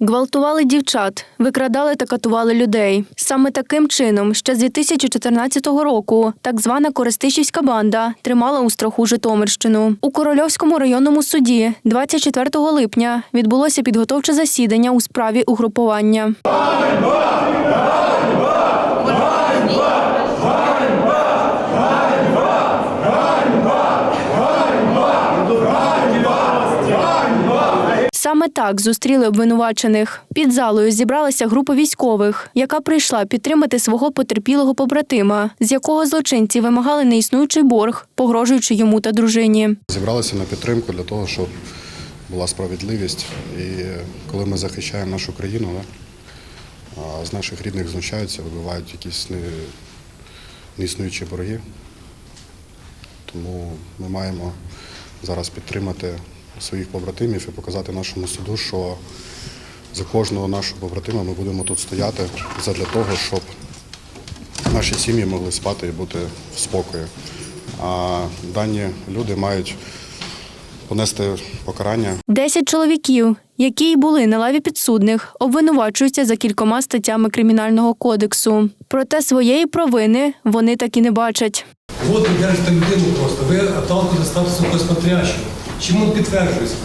Гвалтували дівчат, викрадали та катували людей. Саме таким чином, ще з 2014 року, так звана Користичівська банда тримала у страху Житомирщину. У Корольовському районному суді 24 липня відбулося підготовче засідання у справі угрупування. Саме так зустріли обвинувачених. Під залою зібралася група військових, яка прийшла підтримати свого потерпілого побратима, з якого злочинці вимагали неіснуючий борг, погрожуючи йому та дружині. Зібралися на підтримку для того, щоб була справедливість. І коли ми захищаємо нашу країну, з наших рідних знущаються, вибивають якісь неіснуючі борги. Тому ми маємо зараз підтримати своїх побратимів і показати нашому суду, що за кожного нашого побратима ми будемо тут стояти задля того, щоб наші сім'ї могли спати і бути в спокої. А дані люди мають понести покарання Десять чоловіків, які й були на лаві підсудних, обвинувачуються за кількома статтями кримінального кодексу. Проте своєї провини вони так і не бачать. Вот ви держите людину просто. Ви отталкуєте статусу смотрящего. Чим підтверджується?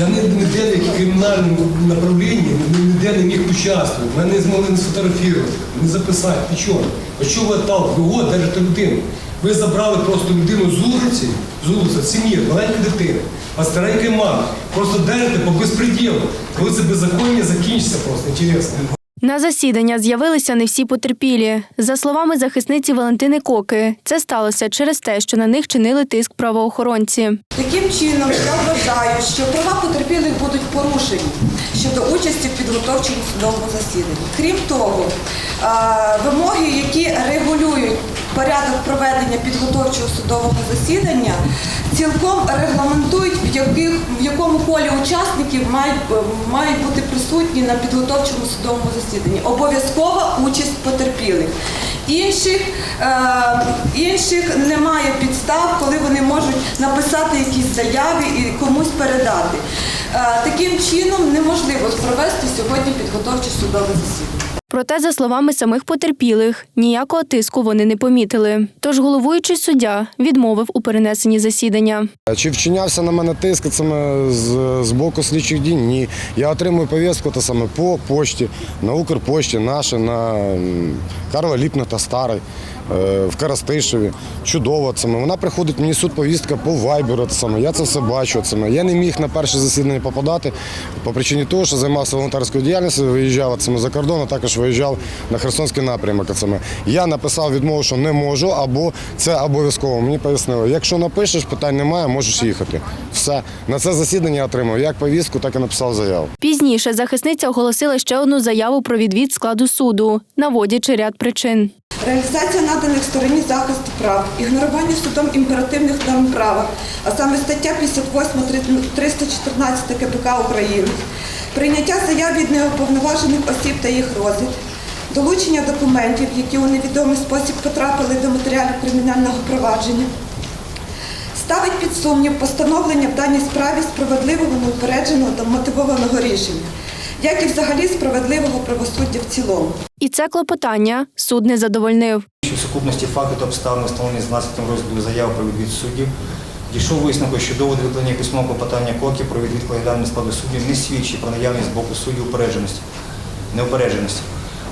Я ні- ніде в кримінальному направлінні ніде не міг участвувати. Мене не змогли не сфотографувати, не записати, нічого. А що ви? Ви от держите людину. Ви забрали просто людину з вулиці, з вулиці, сім'ї, маленької дитини, а старенької мами. Просто держите по безпреділу. Коли це беззаконня закінчиться просто, інтересно. На засідання з'явилися не всі потерпілі. За словами захисниці Валентини Коки, це сталося через те, що на них чинили тиск правоохоронці. Таким чином, я вважаю, що права потерпілих будуть порушені щодо участі в підготовчому судовому засіданні. Крім того, е, вимоги, які регулюють порядок проведення підготовчого судового засідання, цілком регламентують, в, яких, в якому колі учасників мають, е, мають бути присутні на підготовчому судовому засіданні. Обов'язкова участь потерпілих. Інших, е, інших немає підстав, коли вони можуть написати якісь заяви і комусь передати. Е, таким чином неможливо провести сьогодні підготовче судове засідання. Проте, за словами самих потерпілих, ніякого тиску вони не помітили. Тож головуючий суддя відмовив у перенесенні засідання. Чи вчинявся на мене тиск саме з, боку слідчих дій? Ні. Я отримую повістку та саме по пошті, на Укрпошті, наше, на Карла Ліпна та Старий, е, в Карастишеві. Чудово це. Вона приходить мені суд повістка по вайберу. Це саме. Я це все бачу. Це. Я не міг на перше засідання попадати по причині того, що займався волонтерською діяльністю, виїжджав це за кордон, а також виїжджав на Херсонський напрямок. Саме. Я написав відмову, що не можу, або це обов'язково. Мені пояснили, якщо напишеш, питань немає, можеш їхати. Все. На це засідання отримав як повістку, так і написав заяву. Пізніше захисниця оголосила ще одну заяву про відвід складу суду, наводячи ряд причин. Реалізація наданих стороні захисту прав, ігнорування судом імперативних норм права, а саме стаття 58 314 КПК України, прийняття заяв від неуповноважених осіб та їх розгляд, долучення документів, які у невідомий спосіб потрапили до матеріалів кримінального провадження, ставить під сумнів постановлення в даній справі справедливого неупередженого та мотивованого рішення, як і взагалі справедливого правосуддя в цілому. І це клопотання суд не задовольнив. Що в сукупності факту та обставин встановлені з 12 розгляду заяви про відвід суддів, дійшов висновку, що доводи викладення письмового клопотання КОКі про колегіального складу суддів не свідчить про наявність з боку суддів упередженості, неупередженості.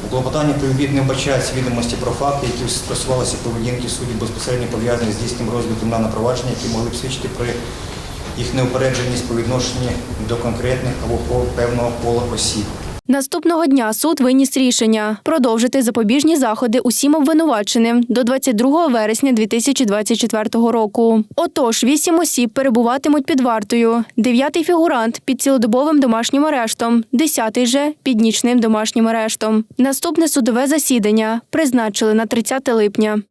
У клопотанні про відвід не вбачаються відомості про факти, які стосувалися поведінки суддів безпосередньо пов'язані з здійсненням розгляду кримінального провадження, які могли б свідчити про їх неупередженість по відношенню до конкретних або певного кола осіб. Наступного дня суд виніс рішення продовжити запобіжні заходи усім обвинуваченим до 22 вересня 2024 року. Отож, вісім осіб перебуватимуть під вартою. Дев'ятий фігурант під цілодобовим домашнім арештом, десятий же під нічним домашнім арештом. Наступне судове засідання призначили на 30 липня.